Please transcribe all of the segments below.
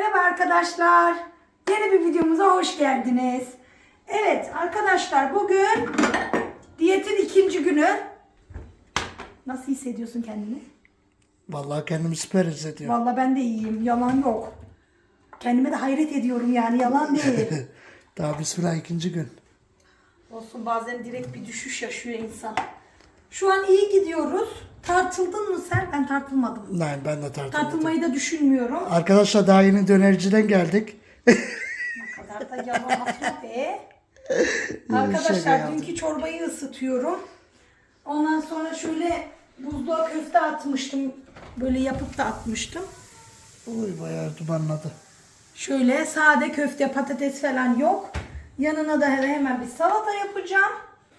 Merhaba arkadaşlar. Yeni bir videomuza hoş geldiniz. Evet arkadaşlar bugün diyetin ikinci günü. Nasıl hissediyorsun kendini? Vallahi kendimi süper hissediyorum. Vallahi ben de iyiyim. Yalan yok. Kendime de hayret ediyorum yani yalan değil. Daha bismillah ikinci gün. Olsun bazen direkt bir düşüş yaşıyor insan. Şu an iyi gidiyoruz. Tartıldın mı sen? Ben tartılmadım. Nein ben de tartılmadım. Tartılmayı da düşünmüyorum. Arkadaşlar daha yeni dönerciden geldik. Ne kadar da yalan atma be. Arkadaşlar dünkü çorbayı ısıtıyorum. Ondan sonra şöyle buzluğa köfte atmıştım. Böyle yapıp da atmıştım. Oy bayağı dumanladı. Şöyle sade köfte patates falan yok. Yanına da hemen bir salata yapacağım.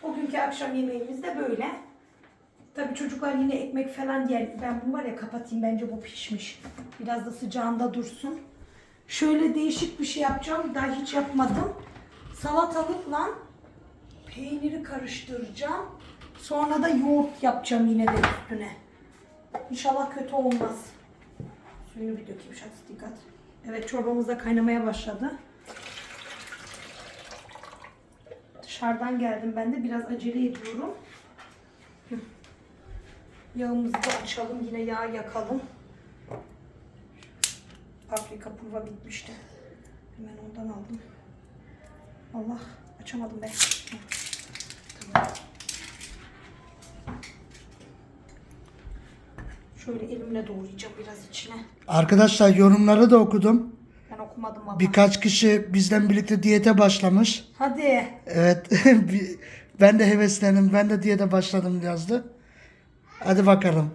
Bugünkü akşam yemeğimiz de böyle. Tabii çocuklar yine ekmek falan yer. Ben bunu var ya kapatayım bence bu pişmiş. Biraz da sıcağında dursun. Şöyle değişik bir şey yapacağım. Daha hiç yapmadım. Salatalıkla peyniri karıştıracağım. Sonra da yoğurt yapacağım yine de üstüne. İnşallah kötü olmaz. Suyunu bir dökeyim şans dikkat. Evet çorbamız da kaynamaya başladı. Dışarıdan geldim ben de biraz acele ediyorum. Yağımızı da açalım yine yağ yakalım. Paprika pulva bitmişti. Hemen ondan aldım. Allah açamadım ben. Hı. Tamam. Şöyle elimle doğrayacağım biraz içine. Arkadaşlar yorumları da okudum. Ben okumadım valla. Birkaç kişi bizden birlikte diyete başlamış. Hadi. Evet. ben de heveslendim. Ben de diyete başladım yazdı. Hadi bakalım.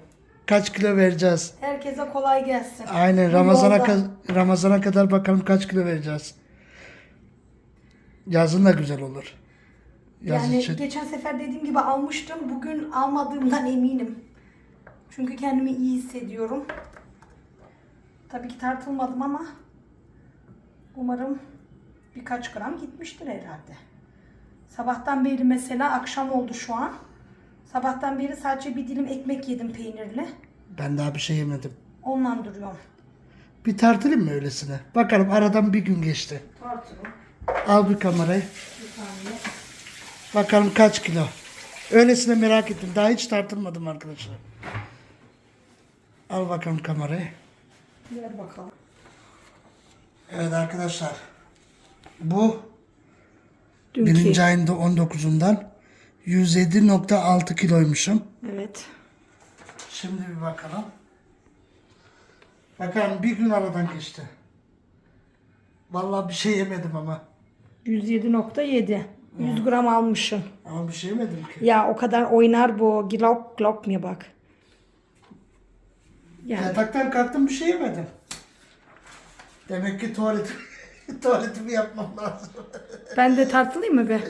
Kaç kilo vereceğiz? Herkese kolay gelsin. Aynen Ramazan'a ka- Ramazan'a kadar bakalım kaç kilo vereceğiz. Yazın da güzel olur. Yaz Yani için. geçen sefer dediğim gibi almıştım. Bugün almadığımdan eminim. Çünkü kendimi iyi hissediyorum. Tabii ki tartılmadım ama umarım birkaç gram gitmiştir herhalde. Sabahtan beri mesela akşam oldu şu an. Sabahtan beri sadece bir dilim ekmek yedim peynirli. Ben daha bir şey yemedim. Ondan duruyorum. Bir tartılayım mı öylesine? Bakalım aradan bir gün geçti. Tartılım. Al bir kamerayı. Bir. Bakalım kaç kilo. Öylesine merak ettim. Daha hiç tartılmadım arkadaşlar. Al bakalım kamerayı. Ver bakalım. Evet arkadaşlar. Bu Dünkü. birinci ayında 19'undan 107.6 kiloymuşum. Evet. Şimdi bir bakalım. Bakalım bir gün aradan geçti. Vallahi bir şey yemedim ama. 107.7. 100 gram almışım. Ama bir şey yemedim ki. Ya o kadar oynar bu. Glok glok mu bak. Yani Yataktan kalktım bir şey yemedim. Demek ki tuvalet tuvaletimi yapmam lazım. ben de tartılayım mı be?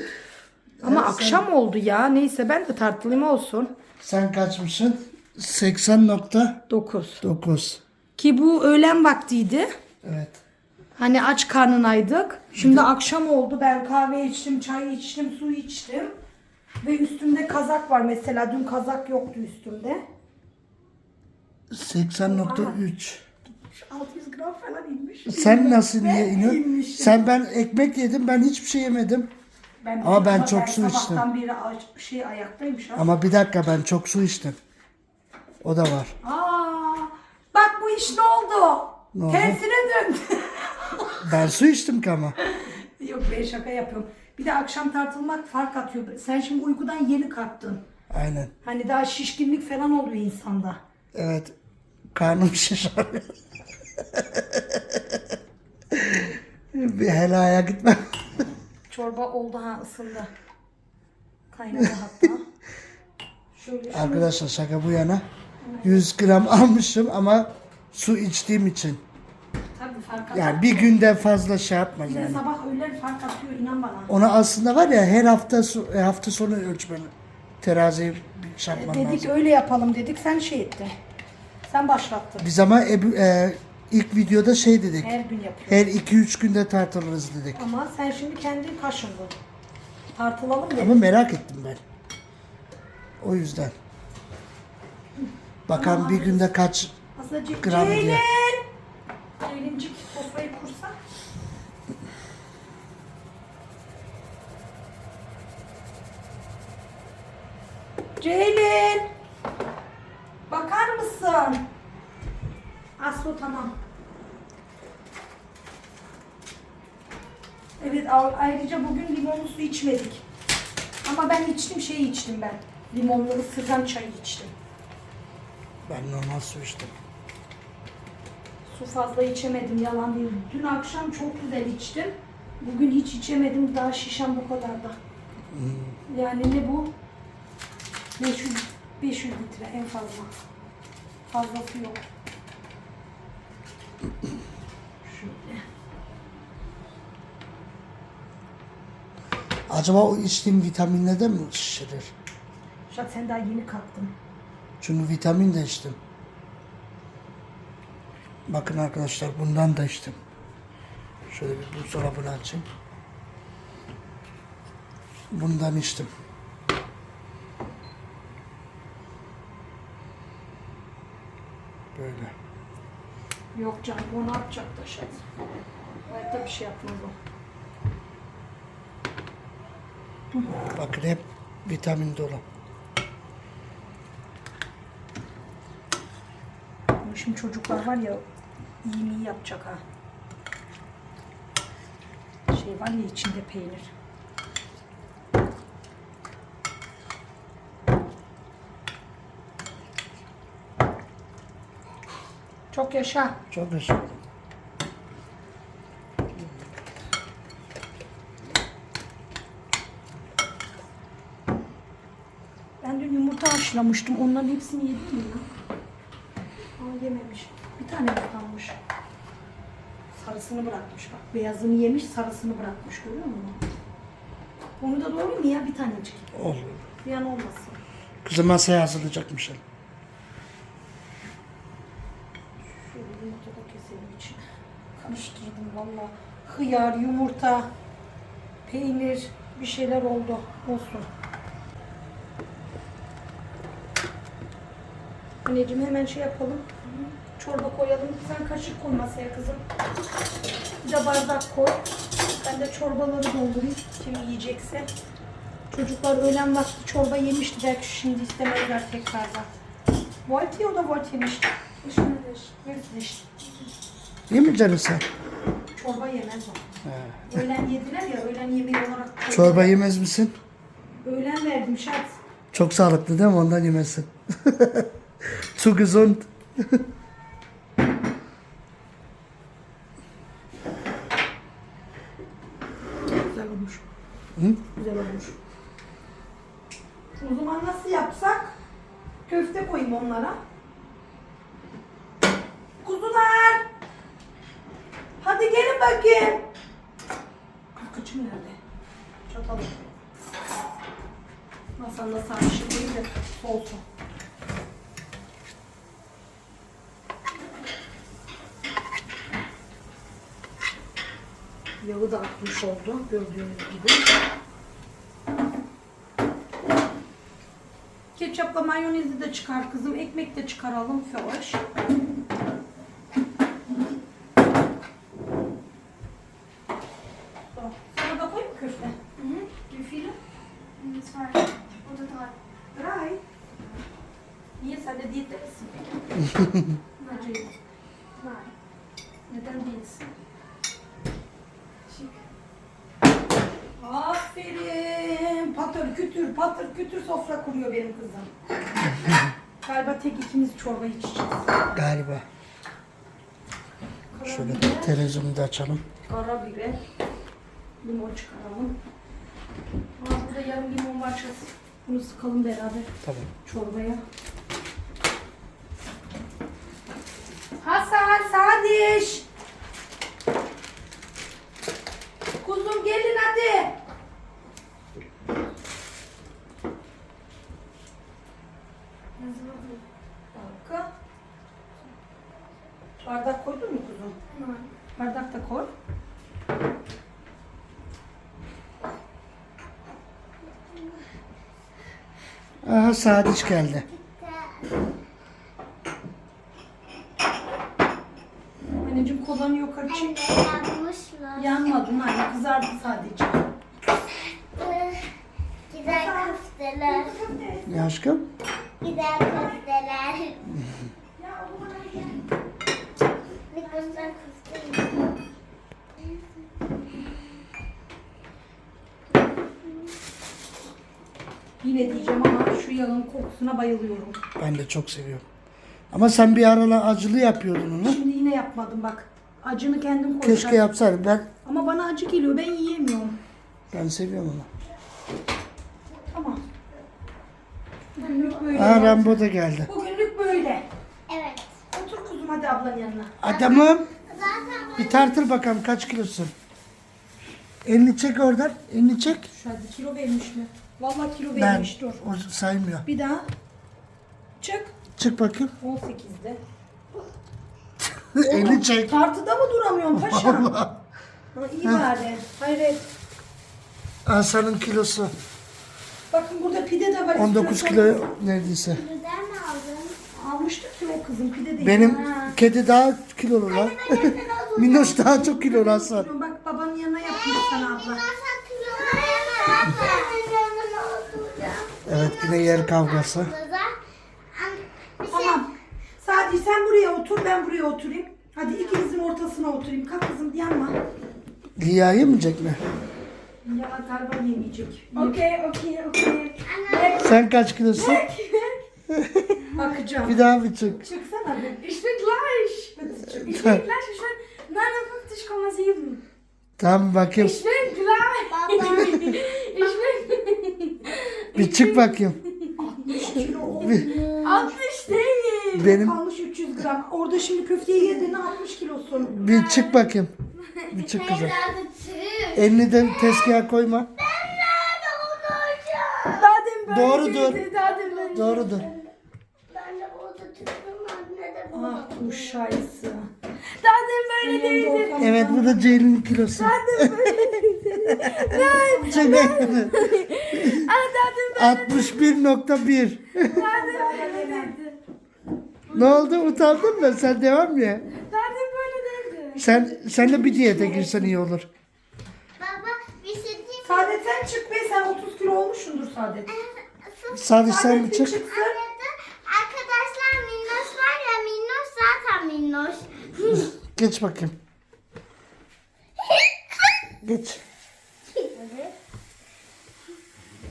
Ama Evet, akşam oldu ya. Neyse ben de tartılayım olsun. Sen kaçmışsın? 80.9. 9. Ki bu öğlen vaktiydi. Evet. Hani aç karnınaydık. Şimdi akşam oldu. Ben kahve içtim, çay içtim, su içtim. Ve üstümde kazak var mesela. Dün kazak yoktu üstümde. 80.3. 600 gram falan inmiş. Sen nasıl niye iniyorsun? Sen ben ekmek yedim ben hiçbir şey yemedim. Ben Ama ben çok su Sabahtan beri aç- şey ayaktaymış ha. Ama bir dakika ben çok su içtim. O da var. Aa, bak bu iş ne oldu? Ne oldu? Tersine döndü. Ben su içtim ki ama. Yok ben şaka yapıyorum. Bir de akşam tartılmak fark atıyor. Sen şimdi uykudan yeni kalktın. Aynen. Hani daha şişkinlik falan oluyor insanda. Evet. Karnım şişer. bir helaya gitmem. Çorba oldu ha ısındı. Kaynadı hatta. Şöyle Arkadaşlar şaka bu yana. 100 gram almışım ama su içtiğim için. tabii fark atıyor. Yani bir günde fazla şey yapmaz Bir de yani. sabah öğlen fark atıyor inan bana. Ona aslında var ya her hafta su- e, hafta sonu ölçmeni. Teraziyi bir şey yapman Dedik lazım. öyle yapalım dedik sen şey ettin. Sen başlattın. Biz ama Ebu- e, ilk videoda şey dedik. Her gün yapıyoruz. Her 2-3 günde tartılırız dedik. Ama sen şimdi kendin kaşındın. Tartılalım dedik. Ama merak ettim ben. O yüzden. Bakalım bir günde kaç Ce- Gram diye. Ceylin! Ceylin incik sofrayı kursak. Ceylin! Bakar mısın? Aslı tamam. Evet ayrıca bugün limonlu su içmedik. Ama ben içtim şey içtim ben. Limonlu ısırgan çayı içtim. Ben normal su içtim. Su fazla içemedim yalan değil. Dün akşam çok güzel içtim. Bugün hiç içemedim daha şişem bu kadar da. Yani ne bu? 500, 500 litre en fazla. Fazlası yok. Şöyle. Acaba o içtiğim vitaminle de mi şişirir? Şak sen daha yeni kalktın. Çünkü vitamin de içtim. Bakın arkadaşlar bundan da içtim. Şöyle bir buzdolabını açayım. Bundan içtim. Böyle. Yok canım o ne yapacak da şey. Hayatta bir şey yapmaz o. Bakın hep vitamin dolu. Şimdi çocuklar var ya yemeği yapacak ha. Şey var ya içinde peynir. Çok yaşa. Çok güzel. Ben dün yumurta haşlamıştım. Onların hepsini yedim mi ya? Aa yememiş. Bir tane kalmış? Sarısını bırakmış bak. Beyazını yemiş, sarısını bırakmış. Görüyor musun? Onu da doğru mu ya? Bir tanecik. Olur. Bir an olmasın. Kızım masaya hazırlayacakmışım. Şöyle yumurta da keselim içine. Karıştırdım valla. Hıyar, yumurta, peynir bir şeyler oldu. Olsun. Anneciğim hemen şey yapalım. Çorba koyalım. Sen kaşık koy masaya kızım. Bir de bardak koy. Ben de çorbaları doldurayım. Kim yiyecekse. Çocuklar öğlen vakti çorba yemişti. Belki şimdi istemezler tekrardan. Volt ya o da volt yemişti. Mi canım sen? Çorba yemez o. He. Öğlen yediler ya, öğlen yemeği olarak Çorba yemez misin? Öğlen verdim şart. Çok sağlıklı değil mi? Ondan yemesin. Zu gesund. Güzel olmuş. Hı? Güzel olmuş. O zaman nasıl yapsak? Köfte koyayım onlara. Kuzular! Hadi gelin bakayım. Kıçım nerede? Çatalım. Masanda sarmışım değil de olsun. Yağı da atmış oldu gördüğünüz gibi. Ketçapla mayonezi de çıkar kızım. Ekmek de çıkaralım Fevaş. So, Sana da koy mu köfte? Mhm. Wie viele? Mm, Zwei oder drei. Drei. Niye sen de diyette misin? Hacı. Nein. Neden değilsin? Schick. Aferin. Patır kütür patır kütür sofra kuruyor benim kızım. Galiba tek ikimiz çorba içeceğiz. Galiba. Şöyle televizyonu da açalım. karabiber, limon çıkaralım. Burada yarım limon var. Bunu sıkalım beraber Tamam. çorbaya. Hasan, Sadiş. Kuzum gelin hadi. Also, Dakika. Bardak koydun mu kuzum? nein. Bardak da koy. Aha Sadiç geldi. Anneciğim kolanı yok ölçü. Anne yanmışlar. Yanmadı anne kızardı sadece. Güzel köfteler. Ne aşkım? Güzel köfteler. Ne güzel köfteler. Yine diyeceğim ama şu yağın kokusuna bayılıyorum. Ben de çok seviyorum. Ama sen bir aralar acılı yapıyordun onu. Şimdi yine yapmadım bak. Acını kendim koyacağım. Keşke yapsaydın. Ben Ama bana acı geliyor ben yiyemiyorum. ben seviyorum onu. Tamam. Bugünlük böyle. Aa Rambo da geldi. Bugünlük böyle. Evet. Otur kuzum hadi ablanın yanına. Adamım Zaten bir tartır bakalım kaç kilosun. Elini çek oradan. Elini çek. Şu hadi kilo vermiş mi? Vallahi kilo Ben vermiş dur. o saymıyor. Bir daha. Çık. Çık bakayım. 18'de. Elini çek. Tartıda mı duramıyorum paşam? Allah. Ha, iyi bari. Hayret. Hasan'ın kilosu. Bakın burada pide de var. 19 İstiyorsanız- kilo neredeyse. güzel mi aldın? Almıştık ya o kızın pide değil. Benim Ha. kedi daha kilolu lan. Minnoş daha çok kilolu Hasan. Bak babanın yanına yapmış sana abla. Evet yine yer kavgası. Tamam. Sadece sen buraya otur ben buraya oturayım. Hadi ikinizin ortasına oturayım. Kalk kızım yanma. Liya yemeyecek mi? Ya galiba yemeyecek. Okey okey okey. Sen kaç kilosun? Bakacağım. Bir daha bir çık. Çıksana bir. Ich bin gleich. Ich bin gleich. Ich bin 59,7. Tamam bakayım. Ich bin gleich. ich bin Bir çık bakayım. Kilo oldu. Bir- 60 değil. Benim Kalmış 300 gram. Orada şimdi köfteyi yediğinde 60 kilosun. bir çık bakayım. Bir çık kızım. Elini de tezgaha koyma. Daha demin böyle Doğrudur. değildi, Daha demin böyle. Doğrudur. Ben de burada tutuyorum anne de bu. Ah bu şayısı. Daha demin böyle değildi. Evet bu da Ceylin'in kilosu. Çek elini. Daha 61.1. Ne oldu? Utandın mı? Sen devam ya. demin böyle değildi. Sen sen de bir diyete girsen iyi olur. Baba bir şey diyeyim mi? Saadet sen çık be sen 30 kilo olmuşsundur Saadet. Sadece sen bir çık. çıksın. Arkadaşlar minnoş var ya minnoş zaten minnoş. Geç bakayım. Geç.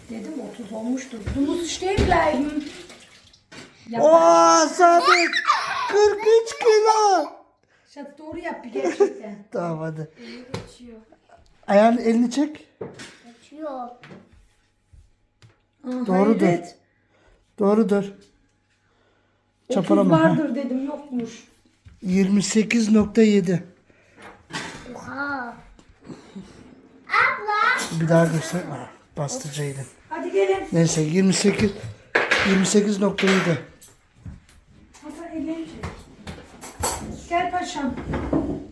Dedim 30 olmuştur. Du musst stehen bleiben. Oo Sadık. 43 kilo. Şat doğru yap bir gerçekten. Tamam hadi. Geçiyor. Ayağını elini çek. Yok. Aa, Doğrudur. hayret. Doğrudur. 30 Çapalama. ha. vardır dedim yokmuş. 28.7. Oha. Abla. Bir daha göster. Aa, bastı Ceylin. Hadi gelin. Neyse 28 28.7. Hasan ellerini çek. Gel paşam.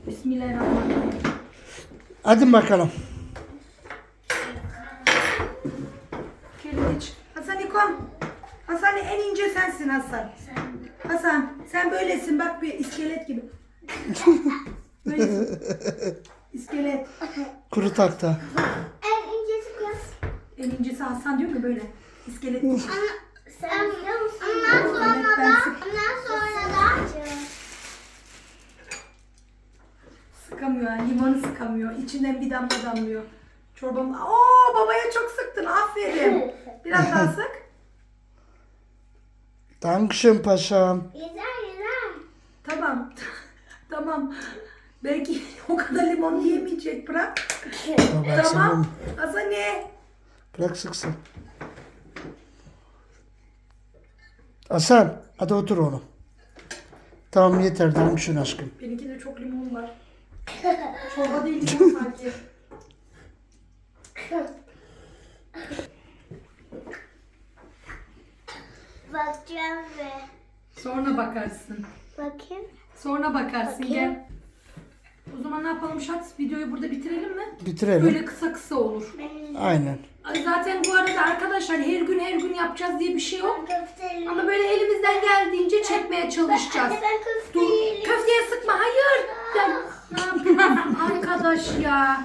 Bismillahirrahmanirrahim. Hadi bakalım. İç. Hasan İkom. Hasan en ince sensin Hasan. Hasan sen böylesin bak bir iskelet gibi. Böylesin. İskelet. Kuru takta. İncesi Hasan diyor mu böyle? İskelet gibi. Sen biliyor musun? Ondan sonra da, ondan sonra da Sıkamıyor yani limonu sıkamıyor. İçinden bir damla damlıyor. Çorbam. Oo babaya çok sıktın aferin. Biraz daha sık. Dankeschön paşam. Güzel güzel. Tamam. tamam. Belki o kadar limon yiyemeyecek bırak. Ama Tamam. tamam. Bırak sıksın. Hasan hadi otur oğlum. Tamam yeter Dankeschön aşkım. Benimki de çok limon var. Çorba değil limon sanki. Bakacağım ve Sonra bakarsın. bakayım. Sonra bakarsın Bakayım. gel. O zaman ne yapalım Şat? Videoyu burada bitirelim mi? Bitirelim. Böyle kısa kısa olur. Aynen. Ay Zaten bu arada arkadaşlar her gün her gün yapacağız diye bir şey yok. Ama böyle elimizden geldiğince çekmeye çalışacağız. Dur, köfteye sıkma hayır. Ya, Ne yapıyorsun arkadaş ya?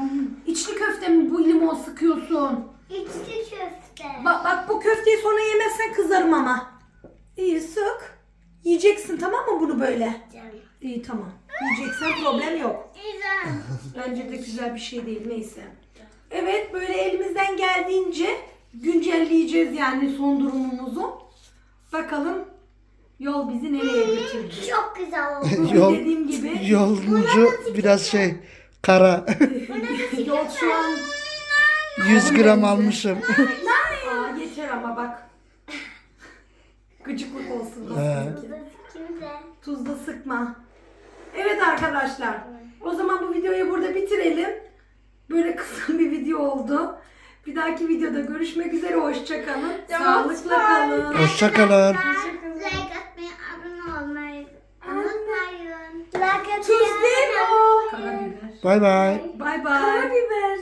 İçli köfte mi bu limon sıkıyorsun? İçli köfte. Bak bak bu köfteyi sonra yemezsen kızarım ama. İyi sık. Yiyeceksin tamam mı bunu böyle? İyi tamam. Yiyeceksen problem yok. Bence de güzel bir şey değil neyse. Evet böyle elimizden geldiğince güncelleyeceğiz yani son durumumuzu. Bakalım yol bizi nereye götürdü. Çok güzel oldu. Yol- dediğim gibi Yolcu biraz şey kara. yol şu an 100 gram almışım. Aa, yeter ama bak. Gıcıklık olsun. He. Kimde? Tuzla sıkma. Evet arkadaşlar. O zaman bu videoyu burada bitirelim. Böyle kısa bir video oldu. Bir dahaki videoda görüşmek üzere. Hoşçakalın. Sağlıkla kalın. Hoşçakalın. Like atmayı, abone olmayı unutmayın. Like atmayı. Tuz değil o. Karabiber. Bay bay. Bay bay. Karabiber.